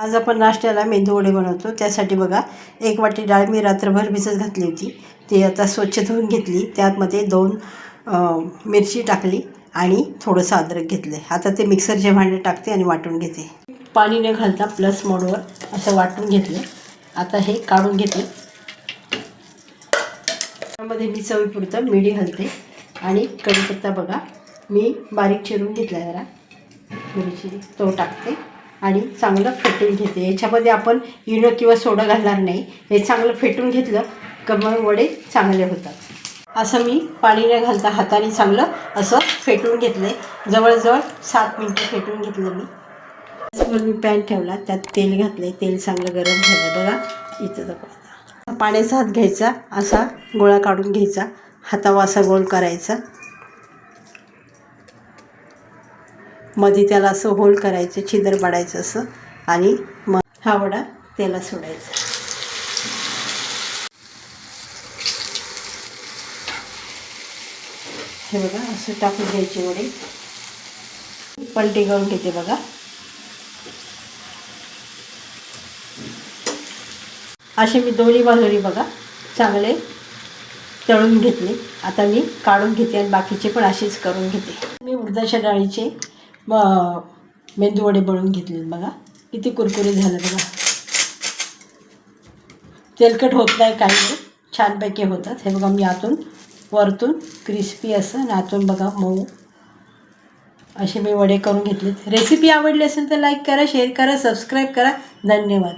आज आपण नाश्त्याला मेंदू वडे बनवतो. त्यासाठी बघा एक वाटी डाळ मी रात्रभर भिजत घातली होती. ती आता स्वच्छ धुवून घेतली. त्यामध्ये दोन मिरची टाकली आणि थोडंसं अद्रक घेतले आता ते मिक्सरचे भांडे टाकते आणि वाटून घेते. पाणी न घालता प्लस मोडवर असं वाटून घेतलं. आता हे काढून घेते. त्यामध्ये मी चवीपुरतं मिडी घालते. आणि कढीपत्ता बघा मी बारीक चिरून घेतला जरा. मिरची तो टाकते. आणि चांगलं फेटून घेते. याच्यामध्ये आपण इनो किंवा सोडा घालणार नाही. हे चांगलं फेटून घेतलं का मग वडे चांगले होतात. असं मी पाणी न घालता हाताने चांगलं असं फेटून घेतलं जवळजवळ सात मिनटं फेटून घेतलं मी. त्याचवर मी पॅन ठेवला. त्यात तेल घातले तेल चांगलं गरम झालं बघा इथं दाखवा पाण्याचा हात घ्यायचा. असा गोळा काढून घ्यायचा. हातावा असा गोल करायचा. मध्ये त्याला असं होल करायचं छिद्र पाडायचं असं आणि मग हा वडा त्याला सोडायचा. हे बघा असं टाकून घ्यायचे वडे. पलटी करून घेते बघा. असे मी दोन्ही बाजूनी बघा चांगले तळून घेतले. आता मी काढून घेते आणि बाकीचे पण असेच करून घेते. मी उडदाच्या डाळीचे म मेंदूवडे बनवून घेतले बघा. किती कुरकुरीत झालं बघा. तेलकट होत नाही काही नाही. छानपैकी होतात. हे बघा मी आतून वरतून क्रिस्पी असं आणि आतून बघा मऊ. असे मी वडे करून घेतलेत. रेसिपी आवडली असेल तर लाईक करा शेअर करा सबस्क्राईब करा. धन्यवाद.